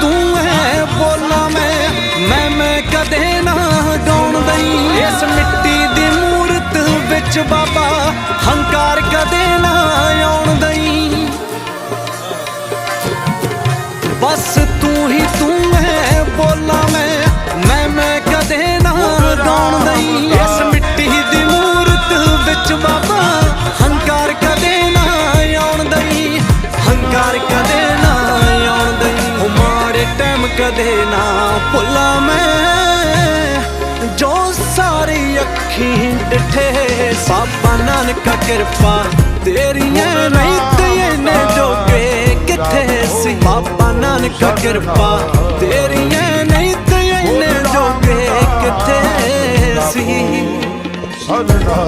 ਤੂੰ ਹੈ ਬੋਲਾ ਮੈਂ ਮੈਂ ਮੈਂ ਕਦੇ ਨਾ ਗਾਉਣ ਦਈ। ਇਸ ਮਿੱਟੀ ਦੀ ਮੂਰਤ ਵਿੱਚ ਬਾਬਾ ਹੰਕਾਰ ਕਦੇ ਨਾ ਆਉਣ ਦਈ। ਬਸ ਤੂੰ ਹੀ ਤੂੰ ਹੈ ਬੋਲਾਂ ਟਾਈਮ ਕਦੇ ਨਾ ਭੁੱਲਾਂ ਮੈਂ। ਜੋ ਸਾਰੀ ਅੱਖੀਂ ਡਿਠੇ ਬਾਬਾ ਨਾਨਕ ਕਿਰਪਾ ਤੇਰੀਆਂ ਨਹੀਂ ਤੇ ਇਹਨੇ ਜੋਗੇ ਕਿੱਥੇ ਸੀ। ਬਾਬਾ ਨਾਨਕ ਕਿਰਪਾ ਤੇਰੀਆਂ ਨਹੀਂ ਤੇ ਇਹਨੇ ਜੋਗੇ ਕਿੱਥੇ ਸੀ। ਸਜਣਾ